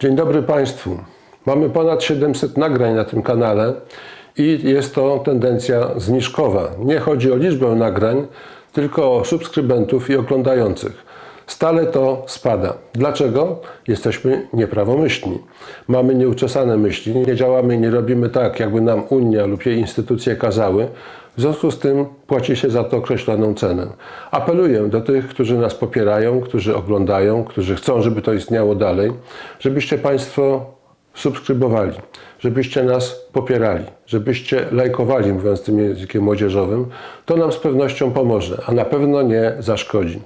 Dzień dobry Państwu. Mamy ponad 700 nagrań na tym kanale i jest to tendencja zniżkowa. Nie chodzi o liczbę nagrań, tylko o subskrybentów i oglądających. Stale to spada. Dlaczego? Jesteśmy nieprawomyślni. Mamy nieuczesane myśli, nie działamy, nie robimy tak, jakby nam Unia lub jej instytucje kazały. W związku z tym płaci się za to określoną cenę. Apeluję do tych, którzy nas popierają, którzy oglądają, którzy chcą, żeby to istniało dalej, żebyście Państwo subskrybowali, żebyście nas popierali, żebyście lajkowali, mówiąc tym językiem młodzieżowym, to nam z pewnością pomoże, a na pewno nie zaszkodzi.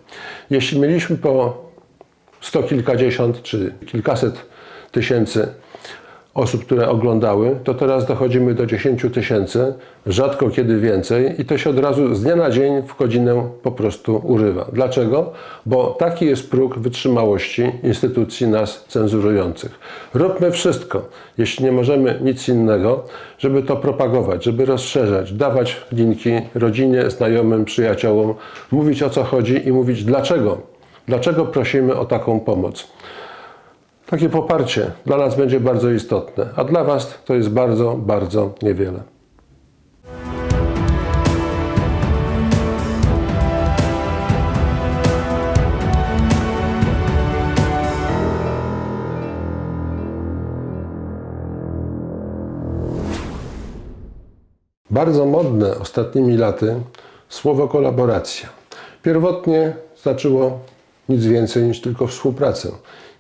Jeśli mieliśmy po sto kilkadziesiąt czy kilkaset tysięcy osób, które oglądały, to teraz dochodzimy do 10 tysięcy, rzadko kiedy więcej i to się od razu z dnia na dzień w godzinę po prostu urywa. Dlaczego? Bo taki jest próg wytrzymałości instytucji nas cenzurujących. Róbmy wszystko, jeśli nie możemy nic innego, żeby to propagować, żeby rozszerzać, dawać linki rodzinie, znajomym, przyjaciołom, mówić o co chodzi i mówić dlaczego. Dlaczego prosimy o taką pomoc. Takie poparcie dla nas będzie bardzo istotne, a dla Was to jest bardzo, bardzo niewiele. Bardzo modne ostatnimi laty słowo kolaboracja. Pierwotnie znaczyło nic więcej niż tylko współpracę.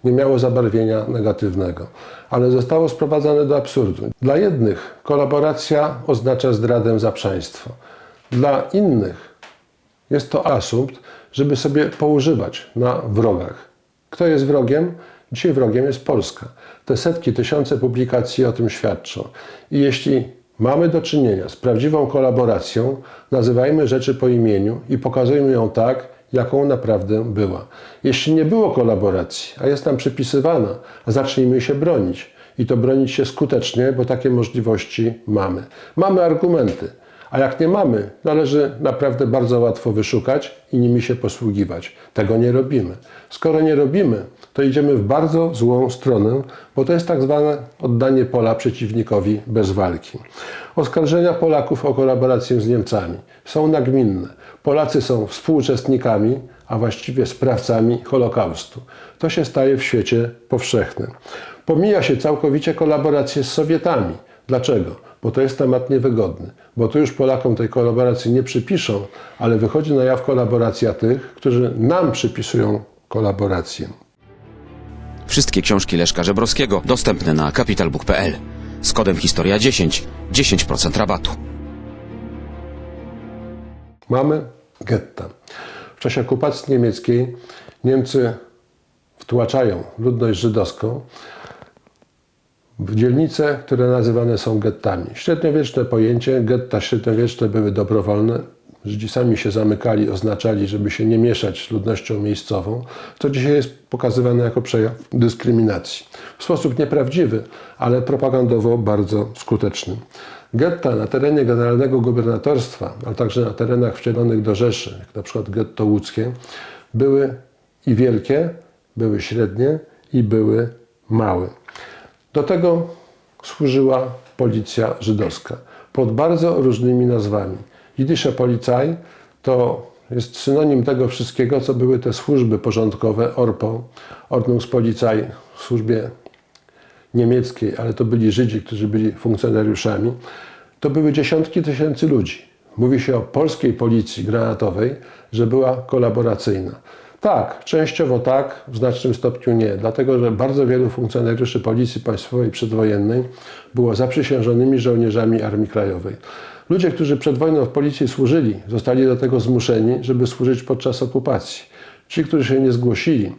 Nie miało zabarwienia negatywnego, ale zostało sprowadzane do absurdu. Dla jednych kolaboracja oznacza zdradę zaprzaństwo. Dla innych jest to asumpt, żeby sobie poużywać na wrogach. Kto jest wrogiem? Dzisiaj wrogiem jest Polska. Te setki, tysiące publikacji o tym świadczą. I jeśli mamy do czynienia z prawdziwą kolaboracją, nazywajmy rzeczy po imieniu i pokazujmy ją tak, jaką naprawdę była. Jeśli nie było kolaboracji, a jest nam przypisywana, zacznijmy się bronić. I to bronić się skutecznie, bo takie możliwości mamy. Mamy argumenty, a jak nie mamy, należy naprawdę bardzo łatwo wyszukać i nimi się posługiwać. Tego nie robimy. Skoro nie robimy, to idziemy w bardzo złą stronę, bo to jest tak zwane oddanie pola przeciwnikowi bez walki. Oskarżenia Polaków o kolaborację z Niemcami są nagminne. Polacy są współuczestnikami, a właściwie sprawcami Holokaustu. To się staje w świecie powszechnym. Pomija się całkowicie kolaborację z Sowietami. Dlaczego? Bo to jest temat niewygodny. Bo tu już Polakom tej kolaboracji nie przypiszą, ale wychodzi na jaw kolaboracja tych, którzy nam przypisują kolaborację. Wszystkie książki Leszka Żebrowskiego dostępne na capitalbook.pl. Z kodem Historia 10 10% rabatu. Mamy getta. W czasie okupacji niemieckiej Niemcy wtłaczają ludność żydowską w dzielnice, które nazywane są gettami. Średniowieczne pojęcie, getta średniowieczne były dobrowolne. Żydzi sami się zamykali, oznaczali, żeby się nie mieszać z ludnością miejscową, to dzisiaj jest pokazywane jako przejaw dyskryminacji. W sposób nieprawdziwy, ale propagandowo bardzo skuteczny. Getta na terenie generalnego gubernatorstwa, ale także na terenach wcielonych do Rzeszy, jak na przykład getto łódzkie, były i wielkie, były średnie i były małe. Do tego służyła policja żydowska pod bardzo różnymi nazwami. Jidysche Polizei to jest synonim tego wszystkiego, co były te służby porządkowe, ORPO, Ordnungspolizei w służbie niemieckiej, ale to byli Żydzi, którzy byli funkcjonariuszami. To były dziesiątki tysięcy ludzi. Mówi się o polskiej policji granatowej, że była kolaboracyjna. Tak, częściowo tak, w znacznym stopniu nie, dlatego że bardzo wielu funkcjonariuszy Policji Państwowej przedwojennej było zaprzysiężonymi żołnierzami Armii Krajowej. Ludzie, którzy przed wojną w policji służyli, zostali do tego zmuszeni, żeby służyć podczas okupacji. Ci, którzy się nie zgłosili,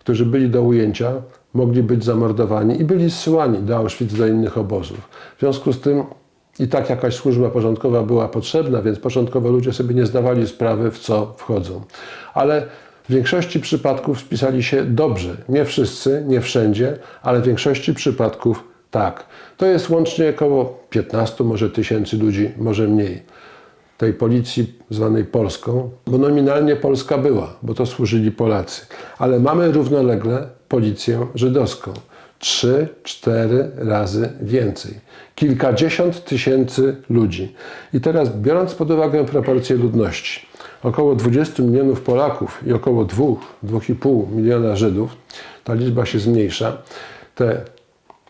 którzy byli do ujęcia, mogli być zamordowani i byli zsyłani do Auschwitz, do innych obozów. W związku z tym i tak jakaś służba porządkowa była potrzebna, więc początkowo ludzie sobie nie zdawali sprawy, w co wchodzą. Ale w większości przypadków spisali się dobrze. Nie wszyscy, nie wszędzie, ale w większości przypadków tak. To jest łącznie około 15, może tysięcy ludzi, może mniej. Tej policji zwanej Polską, bo nominalnie Polska była, bo to służyli Polacy. Ale mamy równolegle policję żydowską. 3-4 razy więcej. Kilkadziesiąt tysięcy ludzi. I teraz, biorąc pod uwagę proporcje ludności, około 20 milionów Polaków i około 2-2,5 miliona Żydów, ta liczba się zmniejsza. Te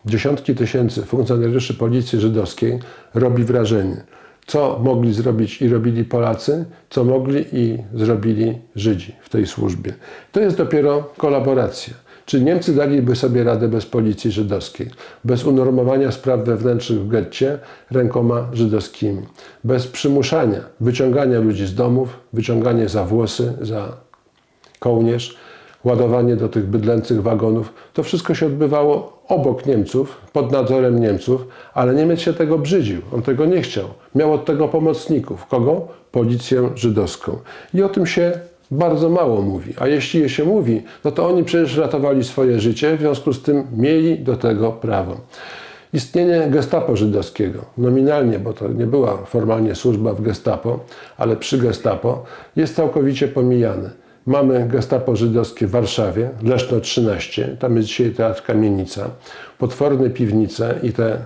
dziesiątki tysięcy funkcjonariuszy policji żydowskiej robi wrażenie. Co mogli zrobić i robili Polacy, co mogli i zrobili Żydzi w tej służbie. To jest dopiero kolaboracja. Czy Niemcy daliby sobie radę bez policji żydowskiej, bez unormowania spraw wewnętrznych w getcie rękoma żydowskimi, bez przymuszania, wyciągania ludzi z domów, wyciąganie za włosy, za kołnierz, ładowanie do tych bydlęcych wagonów. To wszystko się odbywało obok Niemców, pod nadzorem Niemców, ale Niemiec się tego brzydził. On tego nie chciał. Miał od tego pomocników. Kogo? Policję żydowską. I o tym się bardzo mało mówi. A jeśli się mówi, no to oni przecież ratowali swoje życie, w związku z tym mieli do tego prawo. Istnienie gestapo żydowskiego, nominalnie, bo to nie była formalnie służba w gestapo, ale przy gestapo, jest całkowicie pomijane. Mamy gestapo żydowskie w Warszawie, Leszno 13, tam jest dzisiaj teatr Kamienica, potworne piwnice i te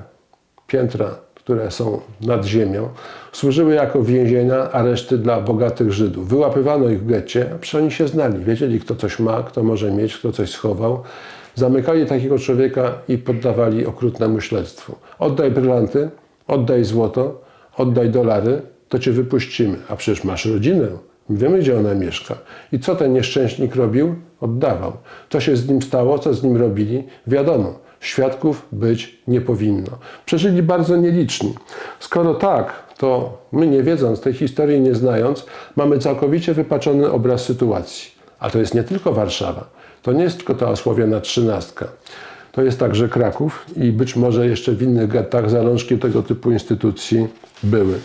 piętra, które są nad ziemią, służyły jako więzienia, areszty dla bogatych Żydów. Wyłapywano ich w getcie, a przecież oni się znali, wiedzieli kto coś ma, kto może mieć, kto coś schował. Zamykali takiego człowieka i poddawali okrutnemu śledztwu. Oddaj brylanty, oddaj złoto, oddaj dolary, to cię wypuścimy. A przecież masz rodzinę, wiemy gdzie ona mieszka. I co ten nieszczęśnik robił? Oddawał. Co się z nim stało, co z nim robili? Wiadomo. Świadków być nie powinno. Przeżyli bardzo nieliczni. Skoro tak, to my nie wiedząc tej historii, nie znając, mamy całkowicie wypaczony obraz sytuacji. A to jest nie tylko Warszawa. To nie jest tylko ta osławiona trzynastka. To jest także Kraków i być może jeszcze w innych gettach zalążki tego typu instytucji były.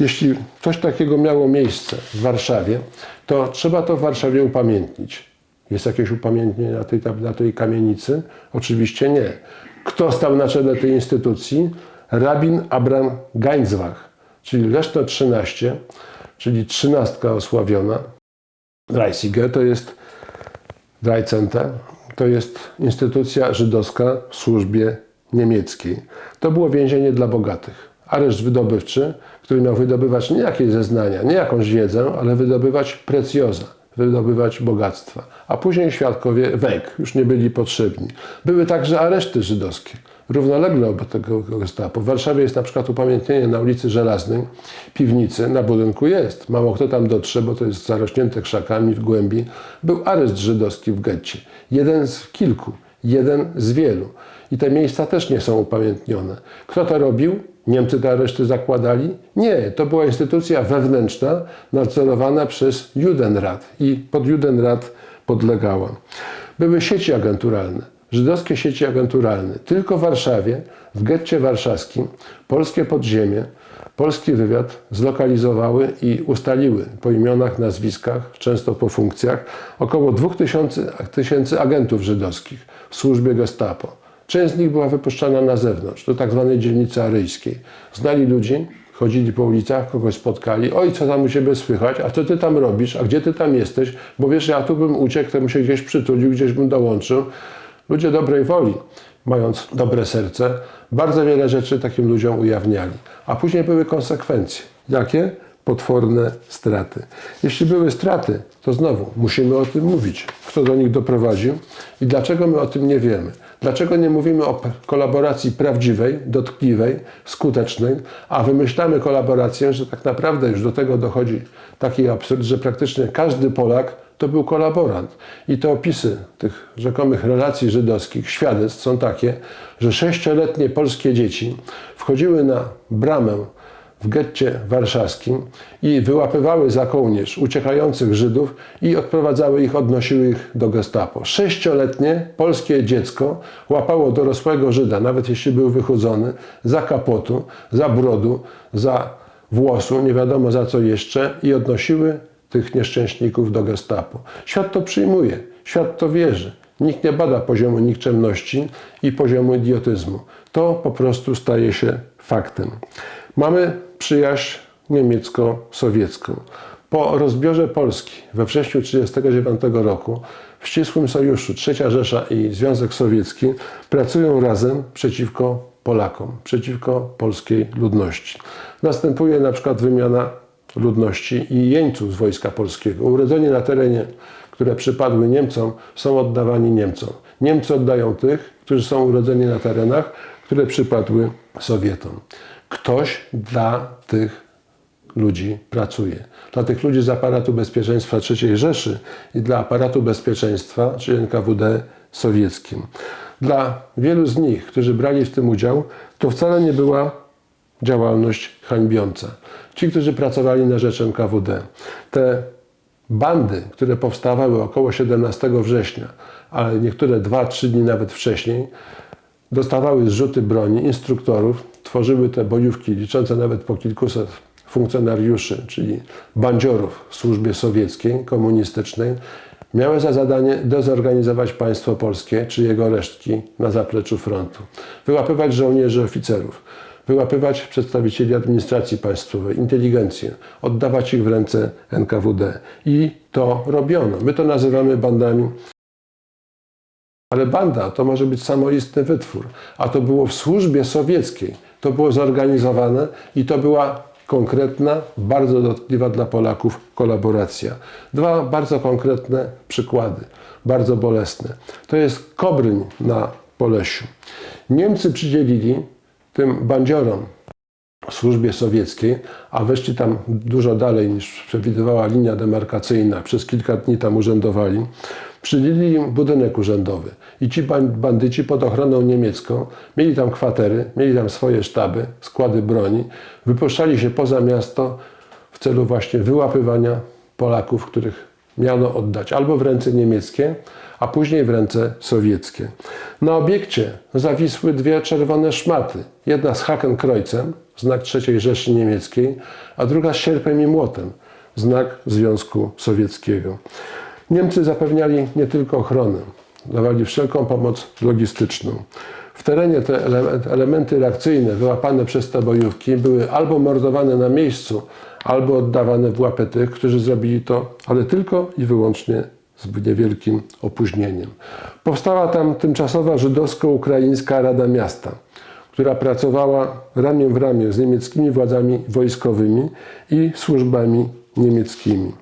Jeśli coś takiego miało miejsce w Warszawie, to trzeba to w Warszawie upamiętnić. Jest jakieś upamiętnienie na tej, na tej kamienicy? Oczywiście nie. Kto stał na czele tej instytucji? Rabin Abram Gainsbach, czyli Leszno 13, czyli trzynastka osławiona. Dreisige to jest Dreicenter, to jest instytucja żydowska w służbie niemieckiej. To było więzienie dla bogatych. Areszt wydobywczy, który miał wydobywać nie jakieś zeznania, nie jakąś wiedzę, ale wydobywać precjoza, wydobywać bogactwa. A później świadkowie wek, już nie byli potrzebni. Były także areszty żydowskie, równolegle obok tego gestapo. W Warszawie jest na przykład upamiętnienie na ulicy Żelaznej, piwnicy, na budynku jest. Mało kto tam dotrze, bo to jest zarośnięte krzakami w głębi. Był areszt żydowski w getcie. Jeden z kilku, jeden z wielu. I te miejsca też nie są upamiętnione. Kto to robił? Niemcy te areszty zakładali? Nie, to była instytucja wewnętrzna, nadzorowana przez Judenrat i pod Judenrat podlegała. Były sieci agenturalne, żydowskie sieci agenturalne. Tylko w Warszawie, w getcie warszawskim, polskie podziemie, polski wywiad zlokalizowały i ustaliły po imionach, nazwiskach, często po funkcjach, około 2000 tysięcy agentów żydowskich w służbie gestapo. Część z nich była wypuszczana na zewnątrz, do tak zwanej dzielnicy aryjskiej. Znali ludzi, chodzili po ulicach, kogoś spotkali. Oj, co tam u ciebie słychać? A co ty tam robisz? A gdzie ty tam jesteś? Bo wiesz, ja tu bym uciekł, to bym się gdzieś przytulił, gdzieś bym dołączył. Ludzie dobrej woli, mając dobre serce, bardzo wiele rzeczy takim ludziom ujawniali. A później były konsekwencje. Jakie? Potworne straty. Jeśli były straty, to znowu musimy o tym mówić. Kto do nich doprowadził i dlaczego my o tym nie wiemy? Dlaczego nie mówimy o kolaboracji prawdziwej, dotkliwej, skutecznej, a wymyślamy kolaborację, że tak naprawdę już do tego dochodzi taki absurd, że praktycznie każdy Polak to był kolaborant. I te opisy tych rzekomych relacji żydowskich, świadectw są takie, że sześcioletnie polskie dzieci wchodziły na bramę w getcie warszawskim i wyłapywały za kołnierz uciekających Żydów i odprowadzały ich, odnosiły ich do gestapo. Sześcioletnie polskie dziecko łapało dorosłego Żyda, nawet jeśli był wychudzony, za kapotu, za brodu, za włosu, nie wiadomo za co jeszcze i odnosiły tych nieszczęśników do gestapo. Świat to przyjmuje, świat to wierzy. Nikt nie bada poziomu nikczemności i poziomu idiotyzmu. To po prostu staje się faktem. Mamy przyjaźń niemiecko-sowiecką. Po rozbiorze Polski we wrześniu 1939 roku w ścisłym sojuszu Trzecia Rzesza i Związek Sowiecki pracują razem przeciwko Polakom, przeciwko polskiej ludności. Następuje na przykład wymiana ludności i jeńców z Wojska Polskiego. Urodzeni na terenie, które przypadły Niemcom, są oddawani Niemcom. Niemcy oddają tych, którzy są urodzeni na terenach, które przypadły Sowietom. Ktoś dla tych ludzi pracuje. Dla tych ludzi z aparatu bezpieczeństwa III Rzeszy i dla aparatu bezpieczeństwa, czyli NKWD sowieckim. Dla wielu z nich, którzy brali w tym udział, to wcale nie była działalność hańbiąca. Ci, którzy pracowali na rzecz NKWD, te bandy, które powstawały około 17 września, ale niektóre 2-3 dni nawet wcześniej, dostawały zrzuty broni, instruktorów, tworzyły te bojówki liczące nawet po kilkuset funkcjonariuszy, czyli bandziorów w służbie sowieckiej, komunistycznej, miały za zadanie dezorganizować państwo polskie czy jego resztki na zapleczu frontu, wyłapywać żołnierzy, oficerów, wyłapywać przedstawicieli administracji państwowej, inteligencję, oddawać ich w ręce NKWD. I to robiono. My to nazywamy bandami ale banda to może być samoistny wytwór, a to było w służbie sowieckiej. To było zorganizowane i to była konkretna, bardzo dotkliwa dla Polaków kolaboracja. Dwa bardzo konkretne przykłady, bardzo bolesne. To jest Kobryń na Polesiu. Niemcy przydzielili tym bandziorom w służbie sowieckiej, a weszli tam dużo dalej niż przewidywała linia demarkacyjna, przez kilka dni tam urzędowali, przydzielili im budynek urzędowy. I ci ban- bandyci pod ochroną niemiecką mieli tam kwatery, mieli tam swoje sztaby, składy broni, wypuszczali się poza miasto w celu właśnie wyłapywania Polaków, których miano oddać albo w ręce niemieckie, a później w ręce sowieckie. Na obiekcie zawisły dwie czerwone szmaty. Jedna z Hakenkreuzem, znak III Rzeszy Niemieckiej, a druga z sierpem i młotem, znak Związku Sowieckiego. Niemcy zapewniali nie tylko ochronę, dawali wszelką pomoc logistyczną. W terenie te ele- elementy reakcyjne wyłapane przez te bojówki były albo mordowane na miejscu, albo oddawane w łapę tych, którzy zrobili to, ale tylko i wyłącznie z niewielkim opóźnieniem. Powstała tam tymczasowa żydowsko-ukraińska Rada Miasta, która pracowała ramię w ramię z niemieckimi władzami wojskowymi i służbami niemieckimi.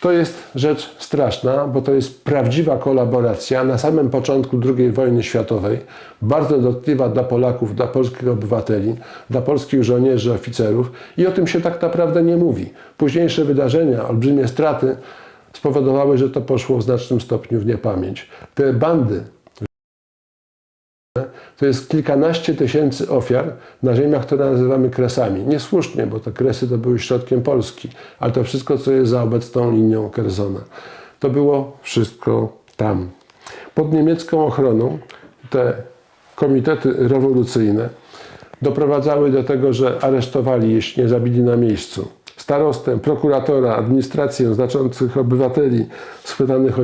To jest rzecz straszna, bo to jest prawdziwa kolaboracja na samym początku II wojny światowej, bardzo dotkliwa dla Polaków, dla polskich obywateli, dla polskich żołnierzy, oficerów i o tym się tak naprawdę nie mówi. Późniejsze wydarzenia, olbrzymie straty spowodowały, że to poszło w znacznym stopniu w niepamięć. Te bandy to jest kilkanaście tysięcy ofiar na ziemiach, które nazywamy kresami. Niesłusznie, bo te kresy to były środkiem Polski, ale to wszystko, co jest za obecną linią Kerzona. To było wszystko tam. Pod niemiecką ochroną te komitety rewolucyjne doprowadzały do tego, że aresztowali, jeśli nie zabili na miejscu, starostę, prokuratora, administrację znaczących obywateli, schwytanych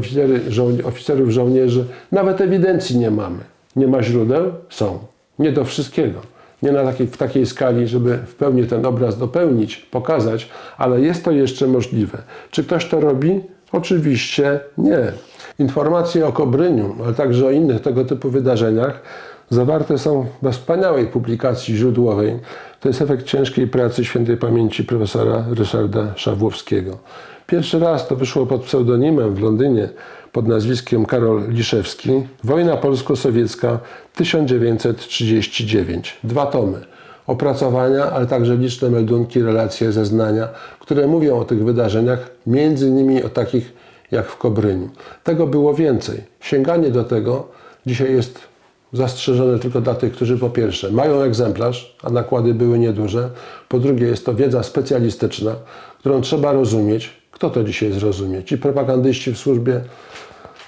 oficerów, żołnierzy. Nawet ewidencji nie mamy. Nie ma źródeł? Są. Nie do wszystkiego. Nie na takiej, w takiej skali, żeby w pełni ten obraz dopełnić, pokazać, ale jest to jeszcze możliwe. Czy ktoś to robi? Oczywiście nie. Informacje o Kobryniu, ale także o innych tego typu wydarzeniach zawarte są we wspaniałej publikacji źródłowej. To jest efekt ciężkiej pracy świętej pamięci profesora Ryszarda Szawłowskiego. Pierwszy raz to wyszło pod pseudonimem w Londynie pod nazwiskiem Karol Liszewski. Wojna polsko-sowiecka 1939. Dwa tomy. Opracowania, ale także liczne meldunki, relacje, zeznania, które mówią o tych wydarzeniach, między innymi o takich jak w Kobryniu. Tego było więcej. Sięganie do tego dzisiaj jest zastrzeżone tylko dla tych, którzy po pierwsze mają egzemplarz, a nakłady były nieduże, po drugie jest to wiedza specjalistyczna, którą trzeba rozumieć. Kto to dzisiaj zrozumie? Ci propagandyści w służbie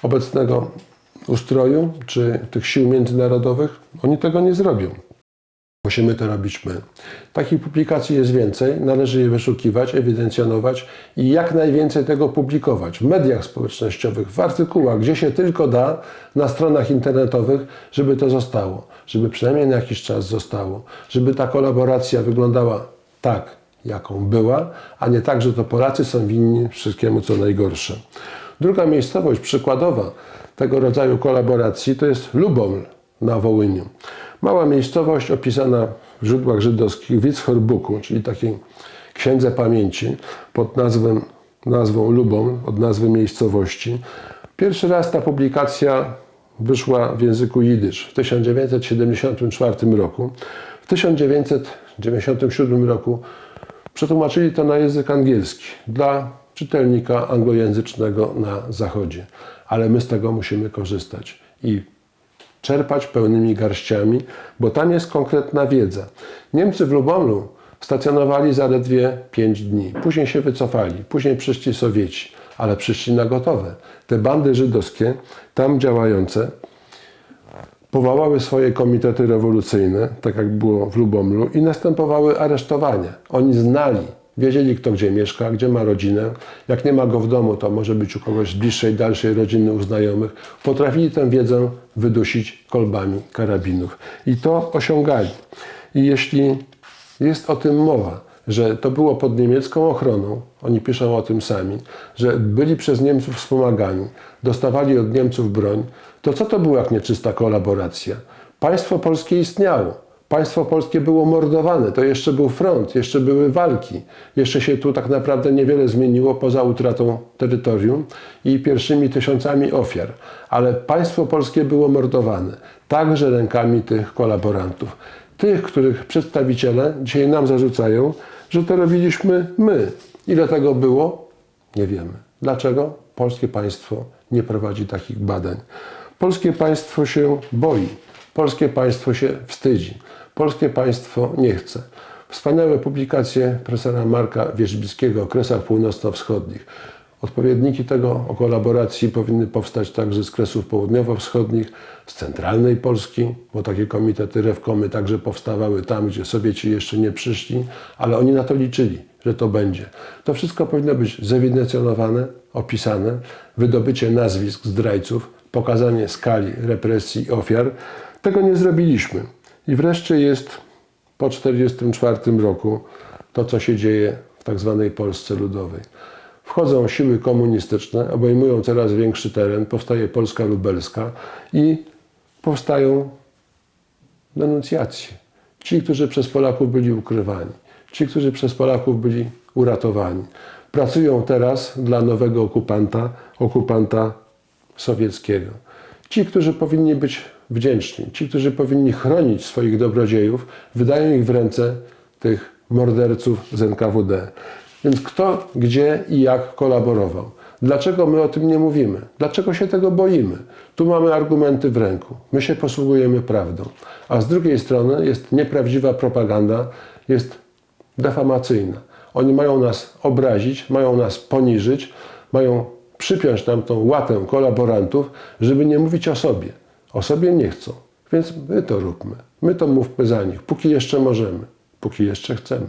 obecnego ustroju, czy tych sił międzynarodowych, oni tego nie zrobią. Musimy to robić my. Takich publikacji jest więcej, należy je wyszukiwać, ewidencjonować i jak najwięcej tego publikować w mediach społecznościowych, w artykułach, gdzie się tylko da, na stronach internetowych, żeby to zostało, żeby przynajmniej na jakiś czas zostało, żeby ta kolaboracja wyglądała tak, jaką była, a nie tak, że to Polacy są winni wszystkiemu, co najgorsze. Druga miejscowość przykładowa tego rodzaju kolaboracji to jest Luboml na Wołyniu. Mała miejscowość opisana w źródłach żydowskich w Itzhorbuku, czyli takiej księdze pamięci pod nazwą, nazwą Luboml, od nazwy miejscowości. Pierwszy raz ta publikacja wyszła w języku jidysz w 1974 roku. W 1997 roku przetłumaczyli to na język angielski dla czytelnika anglojęzycznego na zachodzie. Ale my z tego musimy korzystać i czerpać pełnymi garściami, bo tam jest konkretna wiedza. Niemcy w Lubomlu stacjonowali zaledwie 5 dni. Później się wycofali, później przyszli Sowieci, ale przyszli na gotowe. Te bandy żydowskie tam działające powołały swoje komitety rewolucyjne, tak jak było w Lubomlu, i następowały aresztowania. Oni znali, wiedzieli kto gdzie mieszka, gdzie ma rodzinę. Jak nie ma go w domu, to może być u kogoś z bliższej, dalszej rodziny, u znajomych. Potrafili tę wiedzę wydusić kolbami karabinów. I to osiągali. I jeśli jest o tym mowa, że to było pod niemiecką ochroną, oni piszą o tym sami, że byli przez Niemców wspomagani, dostawali od Niemców broń, to co to było jak nieczysta kolaboracja? Państwo polskie istniało. Państwo polskie było mordowane, to jeszcze był front, jeszcze były walki. Jeszcze się tu tak naprawdę niewiele zmieniło poza utratą terytorium i pierwszymi tysiącami ofiar. Ale państwo polskie było mordowane, także rękami tych kolaborantów. Tych, których przedstawiciele dzisiaj nam zarzucają, że to robiliśmy my. Ile tego było? Nie wiemy. Dlaczego? Polskie państwo nie prowadzi takich badań. Polskie państwo się boi. Polskie państwo się wstydzi. Polskie państwo nie chce. Wspaniałe publikacje profesora Marka Wierzbickiego o okresach północno-wschodnich. Odpowiedniki tego o kolaboracji powinny powstać także z kresów południowo-wschodnich, z centralnej Polski, bo takie komitety rewkomy także powstawały tam, gdzie Sowieci jeszcze nie przyszli, ale oni na to liczyli, że to będzie. To wszystko powinno być zewidencjonowane, opisane, wydobycie nazwisk zdrajców, pokazanie skali represji i ofiar. Tego nie zrobiliśmy. I wreszcie jest po 1944 roku to, co się dzieje w tak zwanej Polsce Ludowej. Wchodzą siły komunistyczne, obejmują coraz większy teren, powstaje Polska Lubelska i powstają denuncjacje. Ci, którzy przez Polaków byli ukrywani, ci, którzy przez Polaków byli uratowani, pracują teraz dla nowego okupanta, okupanta sowieckiego. Ci, którzy powinni być wdzięczni, ci, którzy powinni chronić swoich dobrodziejów, wydają ich w ręce tych morderców z NKWD. Więc kto, gdzie i jak kolaborował? Dlaczego my o tym nie mówimy? Dlaczego się tego boimy? Tu mamy argumenty w ręku. My się posługujemy prawdą. A z drugiej strony jest nieprawdziwa propaganda, jest defamacyjna. Oni mają nas obrazić, mają nas poniżyć, mają przypiąć nam tą łatę kolaborantów, żeby nie mówić o sobie. O sobie nie chcą. Więc my to róbmy. My to mówmy za nich, póki jeszcze możemy, póki jeszcze chcemy.